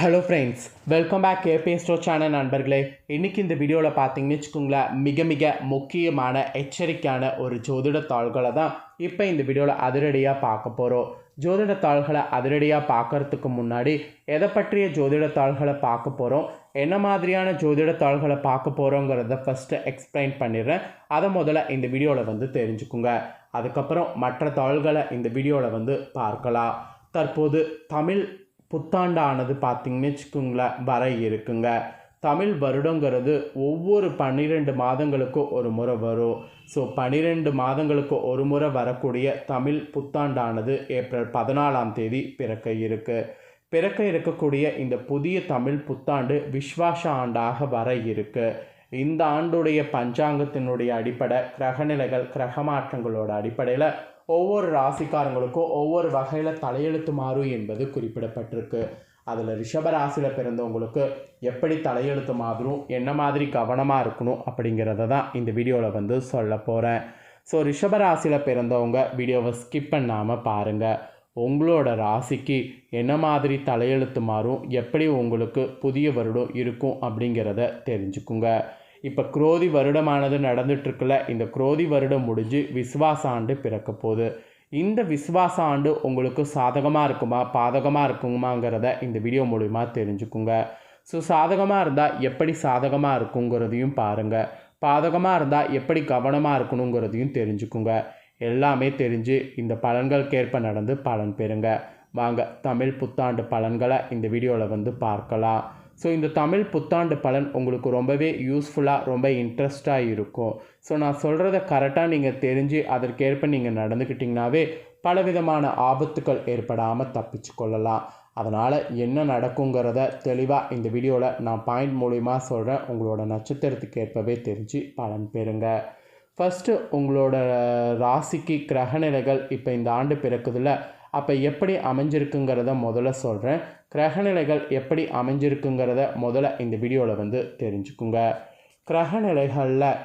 Hello friends welcome back கேபே ஸ்டோ channel நண்பர்களே. இன்றைக்கி இந்த வீடியோவில் பார்த்தீங்கன்னு வச்சுக்கோங்களேன் மிக மிக முக்கியமான எச்சரிக்கையான ஒரு ஜோதிட தாள்களை தான் இப்போ இந்த வீடியோவில் அதிரடியாக பார்க்க போகிறோம் ஜோதிட தாள்களை அதிரடியாக பார்க்கறதுக்கு முன்னாடி எதை பற்றிய ஜோதிட தாள்களை பார்க்க போகிறோம் என்ன மாதிரியான ஜோதிட தாள்களை பார்க்க போகிறோங்கிறத ஃபஸ்ட்டு எக்ஸ்பிளைன் பண்ணிடுறேன். அதை முதல்ல இந்த வீடியோவில் வந்து தெரிஞ்சுக்குங்க. அதுக்கப்புறம் மற்ற தாள்களை இந்த வீடியோவில் வந்து பார்க்கலாம். தற்போது தமிழ் புத்தாண்டானது பார்த்திங்கன்னு வச்சுக்கோங்களேன் வர இருக்குங்க. தமிழ் வருடங்கிறது ஒவ்வொரு பன்னிரெண்டு மாதங்களுக்கும் ஒரு முறை வரும். ஸோ பன்னிரெண்டு மாதங்களுக்கு ஒரு முறை வரக்கூடிய தமிழ் புத்தாண்டானது ஏப்ரல் பதினாலாம் தேதி பிறக்க இருக்குது பிறக்க இருக்கக்கூடிய இந்த புதிய தமிழ் புத்தாண்டு விஸ்வாச ஆண்டாக வர இருக்குது இந்த ஆண்டுடைய பஞ்சாங்கத்தினுடைய அடிப்படை கிரகநிலைகள் கிரக மாற்றங்களோட அடிப்படையில் ஒவ்வொரு ராசிக்காரங்களுக்கும் ஒவ்வொரு வகையில் தலையெழுத்து மாறும் என்பது குறிப்பிடப்பட்டிருக்கு. அதில் ரிஷப ராசியில் பிறந்தவங்களுக்கு எப்படி தலையெழுத்து மாறும் என்ன மாதிரி கவனமாக இருக்கணும் அப்படிங்கிறத தான் இந்த வீடியோவில் வந்து சொல்ல போகிறேன் ஸோ ரிஷப ராசியில் பிறந்தவங்க வீடியோவை ஸ்கிப் பண்ணாமல் பாருங்கள் உங்களோட ராசிக்கு என்ன மாதிரி தலையெழுத்து மாறும் எப்படி உங்களுக்கு புதிய வருடம் இருக்கும் அப்படிங்கிறத தெரிஞ்சுக்குங்க. இப்போ குரோதி வருடமானது நடந்துட்டுருக்குல்ல இந்த குரோதி வருடம் முடிஞ்சு விஸ்வாச ஆண்டு பிறக்க போகுது. இந்த விஸ்வாச ஆண்டு உங்களுக்கு சாதகமாக இருக்குமா பாதகமாக இருக்குமாங்கிறத இந்த வீடியோ மூலிமா தெரிஞ்சுக்குங்க. ஸோ சாதகமாக இருந்தால் எப்படி சாதகமாக இருக்குங்கிறதையும் பாருங்கள் பாதகமாக இருந்தால் எப்படி கவனமாக இருக்கணுங்கிறதையும் தெரிஞ்சுக்குங்க. எல்லாமே தெரிஞ்சு இந்த பலன்களுக்கேற்ப நடந்து பலன் பெறுங்க. வாங்க தமிழ் புத்தாண்டு பலன்களை இந்த வீடியோவில் வந்து பார்க்கலாம். ஸோ இந்த தமிழ் புத்தாண்டு பலன் உங்களுக்கு ரொம்பவே யூஸ்ஃபுல்லாக ரொம்ப இன்ட்ரெஸ்டாக இருக்கும். ஸோ நான் சொல்கிறத கரெக்டாக நீங்கள் தெரிஞ்சு அதற்கேற்ப நீங்கள் நடந்துக்கிட்டிங்கனாவே பலவிதமான ஆபத்துக்கள் ஏற்படாமல் தப்பிச்சு கொள்ளலாம். அதனால் என்ன நடக்குங்கிறத தெளிவாக இந்த வீடியோவில் நான் பாயிண்ட் மூலிமா சொல்கிறேன் உங்களோட நட்சத்திரத்துக்கு ஏற்பவே தெரிஞ்சு பலன் பெறுங்க. ஃபஸ்ட்டு உங்களோட ராசிக்கு கிரகநிலைகள் இப்போ இந்த ஆண்டு பிறக்குதில்ல அப்போ எப்படி அமைஞ்சிருக்குங்கிறத முதல்ல சொல்கிறேன் கிரகநிலைகள் எப்படி அமைஞ்சிருக்குங்கிறத முதல்ல இந்த வீடியோவில் வந்து தெரிஞ்சுக்குங்க. கிரகநிலைகளில்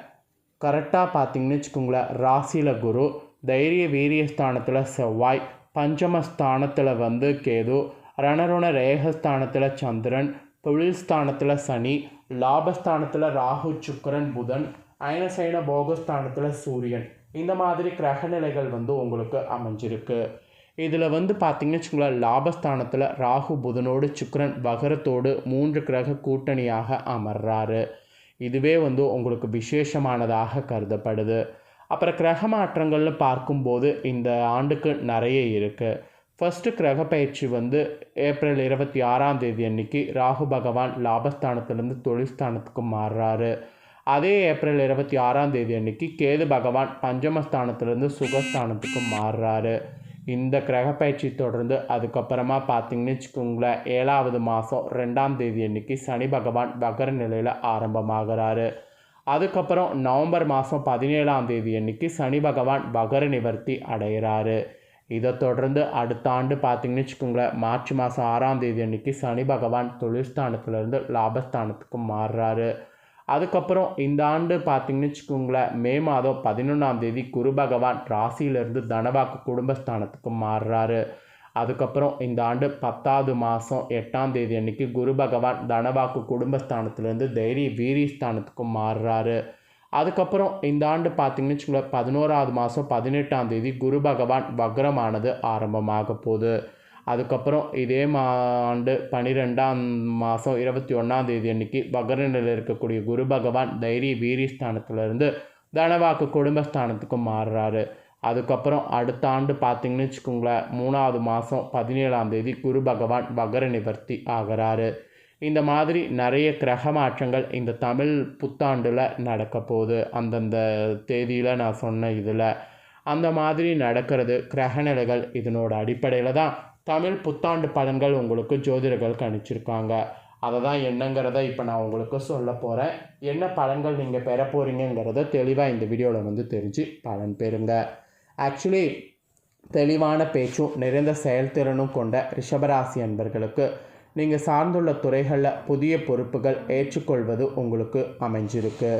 கரெக்டாக பார்த்தீங்கன்னு வச்சுக்கோங்களேன் ராசியில் குரு தைரிய வீரிய ஸ்தானத்தில் செவ்வாய் பஞ்சமஸ்தானத்தில் வந்து கேது ரணருண ரேகஸ்தானத்தில் சந்திரன் தொழில் ஸ்தானத்தில் சனி லாபஸ்தானத்தில் ராகு சுக்கரன் புதன் அயனசைன போகஸ்தானத்தில் சூரியன். இந்த மாதிரி கிரகநிலைகள் வந்து உங்களுக்கு அமைஞ்சிருக்கு. இதில் வந்து பார்த்திங்கன்னு வச்சுக்கோங்களேன் லாபஸ்தானத்தில் ராகு புதனோடு சுக்கரன் வகரத்தோடு மூன்று கிரக கூட்டணியாக அமர்றாரு. இதுவே வந்து உங்களுக்கு விசேஷமானதாக கருதப்படுது. அப்புறம் கிரக மாற்றங்கள்னு பார்க்கும்போது இந்த ஆண்டுக்கு நிறைய இருக்குது ஃபஸ்ட்டு கிரக பயிற்சி வந்து ஏப்ரல் இருபத்தி ஆறாம் தேதி அன்னைக்கு ராகு பகவான் லாபஸ்தானத்துலேருந்து தொழில்ஸ்தானத்துக்கு மாறுறாரு. அதே ஏப்ரல் இருபத்தி ஆறாம் தேதி அன்னைக்கு கேது பகவான் பஞ்சமஸ்தானத்துலேருந்து சுகஸ்தானத்துக்கு மாறுறாரு. இந்த கிரக பயிற்சி தொடர்ந்து அதுக்கப்புறமா பார்த்தீங்கன்னு வச்சுக்கோங்களேன் ஏழாவது மாதம் ரெண்டாம் தேதி அன்னைக்கு சனி பகவான் வகர நிலையில் ஆரம்பமாகிறாரு. அதுக்கப்புறம் நவம்பர் மாதம் பதினேழாம் தேதி அன்னைக்கு சனி பகவான் வகர நிவர்த்தி அடைகிறாரு இதை தொடர்ந்து அடுத்த ஆண்டு பார்த்தீங்கன்னு வச்சுக்கோங்களேன் மார்ச் மாதம் ஆறாம் தேதி அன்னைக்கு சனி பகவான் தொழில்ஸ்தானத்துலேருந்து லாபஸ்தானத்துக்கு மாறுறாரு. அதுக்கப்புறம் இந்த ஆண்டு பார்த்தீங்கன்னு வச்சுக்கோங்களேன் மே மாதம் பதினொன்றாம் தேதி குரு பகவான் ராசியிலேருந்து தனவாக்கு குடும்பஸ்தானத்துக்கு மாறுறாரு. அதுக்கப்புறம் இந்த ஆண்டு பத்தாவது மாதம் எட்டாம் தேதி அன்னைக்கு குரு பகவான் தனவாக்கு குடும்பஸ்தானத்துலேருந்து தைரிய வீரியஸ்தானத்துக்கு மாறுறாரு. அதுக்கப்புறம் இந்த ஆண்டு பார்த்தீங்கன்னு வச்சுக்கோங்களேன் பதினோராவது மாதம் பதினெட்டாம் தேதி குரு பகவான் வக்ரமானது ஆரம்பமாக போகுது. அதுக்கப்புறம் இதே மா ஆண்டு பன்னிரெண்டாம் மாதம் இருபத்தி ஒன்றாம் தேதி அன்னைக்கு பகரனில் இருக்கக்கூடிய குரு பகவான் தைரிய வீரிஸ்தானத்துலேருந்து தனவாக்கு குடும்பஸ்தானத்துக்கு மாறுறாரு. அதுக்கப்புறம் அடுத்த ஆண்டு பார்த்தீங்கன்னு வச்சுக்கோங்களேன் மூணாவது மாதம் பதினேழாம் தேதி குரு பகவான் வகர நிவர்த்தி ஆகிறாரு. இந்த மாதிரி நிறைய கிரக மாற்றங்கள் இந்த தமிழ் புத்தாண்டில் நடக்க போகுது. அந்தந்த தேதியில் நான் சொன்ன இதில். அந்த மாதிரி நடக்கிறது கிரக நிலைகள் இதனோட அடிப்படையில் தான் தமிழ் புத்தாண்டு பலன்கள் உங்களுக்கு ஜோதிடர்கள் கணிச்சிருக்காங்க. அதை தான் என்னங்கிறத இப்போ நான் உங்களுக்கு சொல்ல போகிறேன் என்ன பலன்கள் நீங்கள் பெற போகிறீங்கிறத தெளிவாக இந்த வீடியோவில் வந்து தெரிஞ்சு பலன் பெறுங்க. ஆக்சுவலி தெளிவான பேச்சும் நிறைந்த செயல்திறனும் கொண்ட ரிஷபராசி அன்பர்களுக்கு நீங்கள் சார்ந்துள்ள துறைகளில் புதிய பொறுப்புகள் ஏற்றுக்கொள்வது உங்களுக்கு அமைஞ்சிருக்கு.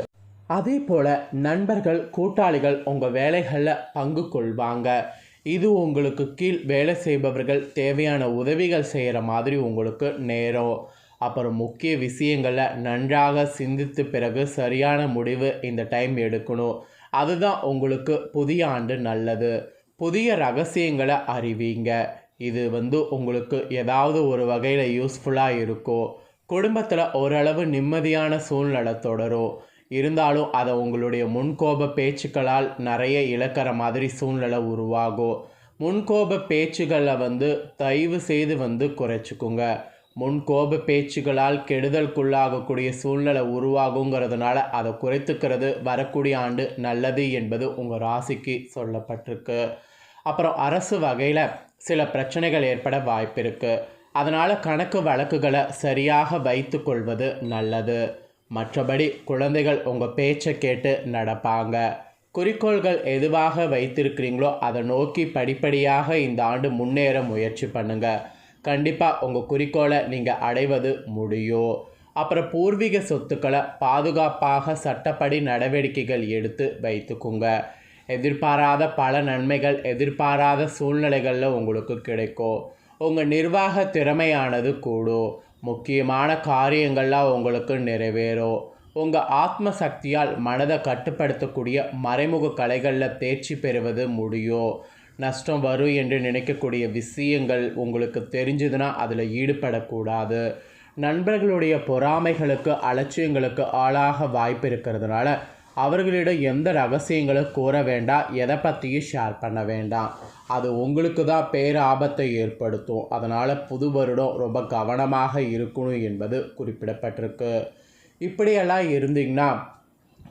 அதே போல் நண்பர்கள் கூட்டாளிகள் உங்கள் வேலைகளில் பங்கு கொள்வாங்க. இது உங்களுக்கு கீழ் வேலை செய்பவர்கள் தேவையான உதவிகள் செய்கிற மாதிரி உங்களுக்கு நேரம். அப்புறம் முக்கிய விஷயங்களை நன்றாக சிந்தித்து பிறகு சரியான முடிவு இந்த டைம் எடுக்கணும். அதுதான் உங்களுக்கு புதிய ஆண்டு நல்லது. புதிய ரகசியங்களை அறிவீங்க. இது வந்து உங்களுக்கு ஏதாவது ஒரு வகையில் யூஸ்ஃபுல்லாக இருக்கும். குடும்பத்தில் ஓரளவு நிம்மதியான சூழ்நிலை தொடரும். இருந்தாலும் அதை உங்களுடைய முன்கோப பேச்சுக்களால் நிறைய இழக்கிற மாதிரி சூழ்நிலை உருவாகும் முன்கோப பேச்சுகளை வந்து தயவு செய்து வந்து குறைச்சிக்கோங்க. முன்கோப பேச்சுகளால் கெடுதலுக்குள்ளாகக்கூடிய சூழ்நிலை உருவாகுங்கிறதுனால அதை குறைத்துக்கிறது வரக்கூடிய ஆண்டு நல்லது என்பது உங்கள் ராசிக்கு சொல்லப்பட்டிருக்கு. அப்புறம் அரசு வகையில் சில பிரச்சனைகள் ஏற்பட வாய்ப்பு இருக்குது அதனால் கணக்கு வழக்குகளை சரியாக வைத்து கொள்வது நல்லது. மற்றபடி குழந்தைகள் உங்கள் பேச்சை கேட்டு நடப்பாங்க. குறிக்கோள்கள் எதுவாக வைத்திருக்கிறீங்களோ அதை நோக்கி படிப்படியாக இந்த ஆண்டு முன்னேற முயற்சி பண்ணுங்க. கண்டிப்பாக உங்கள் குறிக்கோளை நீங்கள் அடைவது முடியும். அப்புறம் பூர்வீக சொத்துக்களை பாதுகாப்பாக சட்டப்படி நடவடிக்கைகள் எடுத்து வைத்துக்குங்க. எதிர்பாராத பல நன்மைகள் எதிர்பாராத சூழ்நிலைகளில் உங்களுக்கு கிடைக்கும். உங்கள் நிர்வாக திறமையானது கூடும். முக்கியமான காரியங்கள்லாம் உங்களுக்கு நிறைவேறும் உங்கள் ஆத்ம சக்தியால் மனதை கட்டுப்படுத்தக்கூடிய மறைமுக கலைகளில் தேர்ச்சி பெறுவது முடியும் நஷ்டம் வரும் என்று நினைக்கக்கூடிய விஷயங்கள் உங்களுக்கு தெரிஞ்சதுன்னா அதில் ஈடுபடக்கூடாது. நண்பர்களுடைய பொறாமைகளுக்கு அலட்சியங்களுக்கு ஆளாக வாய்ப்பு இருக்கிறதுனால அவர்களிடம் எந்த ரகசியங்களும் கூற வேண்டாம் எதை பற்றியும் ஷேர் பண்ண வேண்டாம் அது உங்களுக்கு தான் பேராபத்தை ஏற்படுத்தும். அதனால் புது வருடம் ரொம்ப கவனமாக இருக்கணும் என்பது குறிப்பிடப்பட்டிருக்கு. இப்படியெல்லாம் இருந்தீங்கன்னா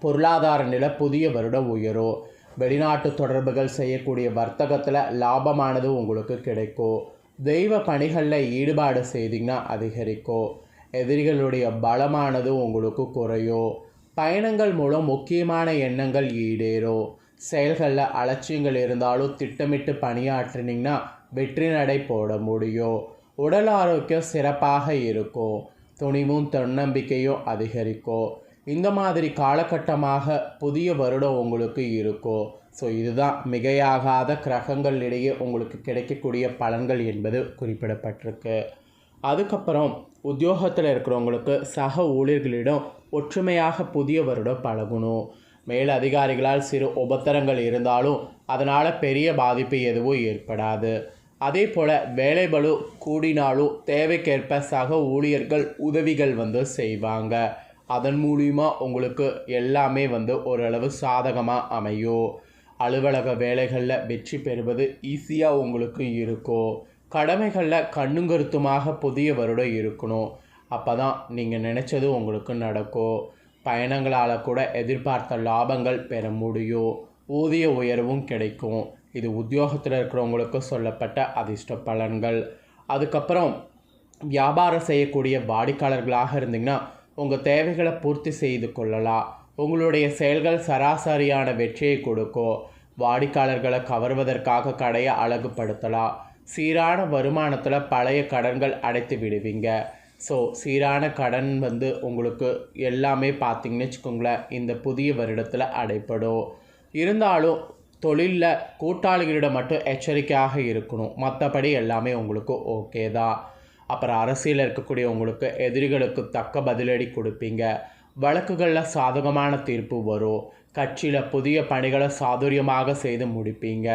பொருளாதார நிலை புதிய வருடம் உயரும். வெளிநாட்டு தொடர்புகள் செய்யக்கூடிய வர்த்தகத்தில் லாபமானது உங்களுக்கு கிடைக்கும். தெய்வ பணிகளில் ஈடுபாடு செய்தீங்கன்னா அதிகரிக்கும். எதிரிகளுடைய பலமானது உங்களுக்கு குறையும். பயணங்கள் மூலம் முக்கியமான எண்ணங்கள் ஈடேறும் செயல்களில் அலட்சியங்கள் இருந்தாலும் திட்டமிட்டு பணியாற்றினீங்கன்னா வெற்றி நடை போட முடியும். உடல் ஆரோக்கியம் சிறப்பாக இருக்கும். துணிவும் தன்னம்பிக்கையும் அதிகரிக்கும். இந்த மாதிரி காலகட்டமாக புதிய வருடம் உங்களுக்கு இருக்கும். ஸோ இதுதான் மிகையாகாத கிரகங்களிடையே உங்களுக்கு கிடைக்கக்கூடிய பலன்கள் என்பது குறிப்பிடப்பட்டிருக்கு. அதுக்கப்புறம் உத்தியோகத்தில் இருக்கிறவங்களுக்கு சக ஊழியர்களிடம் ஒற்றுமையாக புதியவரோட பழகணும். மேல் அதிகாரிகளால் சிறு உபத்தரங்கள் இருந்தாலும் அதனால் பெரிய பாதிப்பு எதுவும் ஏற்படாது. அதே போல் வேலைபளு கூடினாலும் தேவைக்கேற்ப சக ஊழியர்கள் உதவிகள் வந்து செய்வாங்க. அதன் மூலிமா உங்களுக்கு எல்லாமே வந்து ஓரளவு சாதகமாக அமையும். அலுவலக வேலைகளில் வெற்றி பெறுவது ஈஸியாக உங்களுக்கு இருக்கும். கடமைகளில் கண்ணுங்கருத்துமாக புதிய வருடம் இருக்கணும். அப்போ தான் நீங்கள் நினச்சது உங்களுக்கு நடக்கும் பயணங்களால் கூட எதிர்பார்த்த லாபங்கள் பெற முடியும் ஊதிய உயர்வும் கிடைக்கும். இது உத்தியோகத்தில் இருக்கிறவங்களுக்கு சொல்லப்பட்ட அதிர்ஷ்ட பலன்கள். அதுக்கப்புறம் வியாபாரம் செய்யக்கூடிய வாடிக்கையாளர்களாக இருந்தீங்கன்னா உங்கள் தேவைகளை பூர்த்தி செய்து கொள்ளலாம். உங்களுடைய செயல்கள் சராசரியான வெற்றியை கொடுக்கும். வாடிக்கையாளர்களை கவர்வதற்காக கடையை அழகுபடுத்தலாம். சீரான வருமானத்தில் பழைய கடன்கள் அடைத்து விடுவீங்க. ஸோ சீரான கடன் வந்து உங்களுக்கு எல்லாமே பார்த்தீங்கன்னு வச்சுக்கோங்களேன் இந்த புதிய வருடத்தில் அடைப்படும். இருந்தாலும் தொழிலில் கூட்டாளிகளிடம் மட்டும் எச்சரிக்கையாக இருக்கணும். மற்றபடி எல்லாமே உங்களுக்கு ஓகே தான். அப்புறம் அரசியலில் இருக்கக்கூடிய உங்களுக்கு எதிரிகளுக்கு தக்க பதிலடி கொடுப்பீங்க. வழக்குகளில் சாதகமான தீர்ப்பு வரும். கட்சியில் புதிய பணிகளை சாதுரியமாக செய்து முடிப்பீங்க.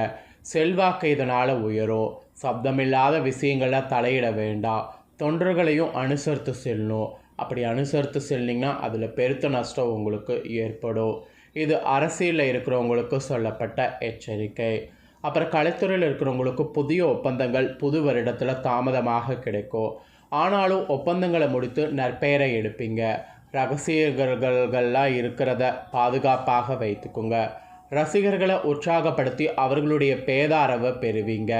செல்வாக்கு இதனால் உயரும் சப்தமில்லாத விஷயங்களில் தலையிட வேண்டாம் தொண்டர்களையும் அனுசரித்து செல்லணும். அப்படி அனுசரித்து செல்லிங்கன்னா அதில் பெருத்த நஷ்டம் உங்களுக்கு ஏற்படும். இது அரசியலில் இருக்கிறவங்களுக்கு சொல்லப்பட்ட எச்சரிக்கை. அப்புறம் கலைத்துறையில் இருக்கிறவங்களுக்கு புதிய ஒப்பந்தங்கள் புது வருடத்தில் தாமதமாக கிடைக்கும். ஆனாலும் ஒப்பந்தங்களை முடித்து நற்பெயரை எடுப்பீங்க. ரகசியர்கள்கள்லாம் இருக்கிறத பாதுகாப்பாக வைத்துக்குங்க. ரசிகர்களை உற்சாகப்படுத்தி அவர்களுடைய பேதாரவை பெறுவீங்க.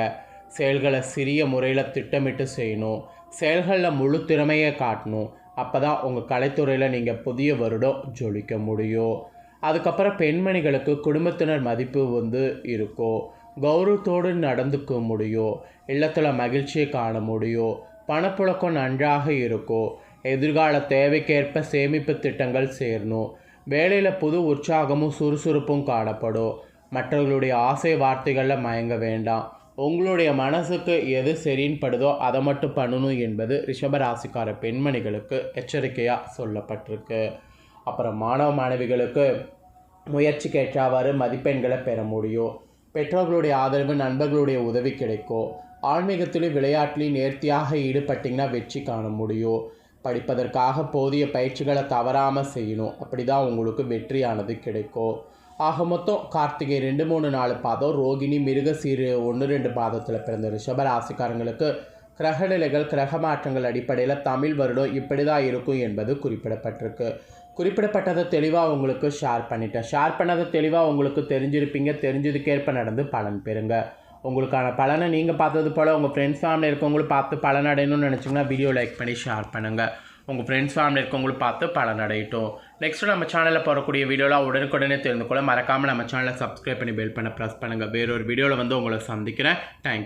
செயல்களை சிறிய முறையில் திட்டமிட்டு செய்யணும். செயல்களில் முழு திறமையை காட்டணும். அப்போ தான் உங்கள் கலைத்துறையில் நீங்கள் புதிய வருடம் ஜொலிக்க முடியும். அதுக்கப்புறம் பெண்மணிகளுக்கு குடும்பத்தினர் மதிப்பு வந்து இருக்கும். கௌரவத்தோடு நடந்துக்க முடியும். இல்லத்தில் மகிழ்ச்சியை காண முடியும். பணப்புழக்கம் நன்றாக இருக்கும். எதிர்கால தேவைக்கேற்ப சேமிப்பு திட்டங்கள் சேரணும். வேலையில் புது உற்சாகமும் சுறுசுறுப்பும் காணப்படும். மற்றவர்களுடைய ஆசை வார்த்தைகளில் மயங்க வேண்டாம். உங்களுடைய மனசுக்கு எது சரின்னு படுதோ அதை மட்டும் பண்ணணும் என்பது ரிஷபராசிக்கார பெண்மணிகளுக்கு எச்சரிக்கையாக சொல்லப்பட்டிருக்கு. அப்புறம் மாணவ மாணவிகளுக்கு முயற்சிக்கு ஏற்றாவாறு மதிப்பெண்களை பெற முடியும். பெற்றோர்களுடைய ஆதரவு நண்பர்களுடைய உதவி கிடைக்கும். ஆன்மீகத்திலும் விளையாட்டிலையும் நேர்த்தியாக ஈடுபட்டிங்கன்னா வெற்றி காண முடியும். படிப்பதற்காக போதிய பயிற்சிகளை தவறாமல் செய்யணும். அப்படி தான் உங்களுக்கு வெற்றியானது கிடைக்கும் ஆக மொத்தம் கார்த்திகை ரெண்டு மூணு நாலு பாதம் ரோகிணி மிருகசீரு ஒன்று ரெண்டு பாதத்தில் பிறந்த ரிஷபராசிக்காரங்களுக்கு கிரக கிரகநிலைகள் கிரக மாற்றங்கள் அடிப்படையில் தமிழ் வருடம் இப்படி தான் இருக்கும் என்பது குறிப்பிடப்பட்டிருக்கு. குறிப்பிடப்பட்டதை தெளிவாக உங்களுக்கு ஷேர் பண்ணிட்டேன். ஷேர் பண்ணதை தெளிவாக உங்களுக்கு தெரிஞ்சிருப்பீங்க. தெரிஞ்சதுக்கேற்ப நடந்து பலன் பெறுங்க. உங்களுக்கான பலனை நீங்கள் பார்த்தது போல் உங்கள் ஃப்ரெண்ட்ஸ் ஃபேமிலி இருக்கவங்களும் பார்த்து பலன் அடையணும்னு நினச்சிங்கன்னா வீடியோ லைக் பண்ணி ஷேர் பண்ணுங்கள் உங்கள் ஃப்ரெண்ட்ஸ் ஃபேமிலி இருக்கவங்களும் பார்த்து பலன் அடையட்டும் நெக்ஸ்ட்டு நம்ம சேனலில் போடக்கூடிய வீடியோலாம் உடனுக்குடனே தெரிந்து கொள்ள மறக்காமல் நம்ம சேனலை சப்ஸ்கிரைப் பண்ணி பெல் பண்ண ப்ரெஸ் பண்ணுங்கள் வேறொரு வீடியோவில் வந்து உங்களை சந்திக்கிறேன். தேங்க்யூ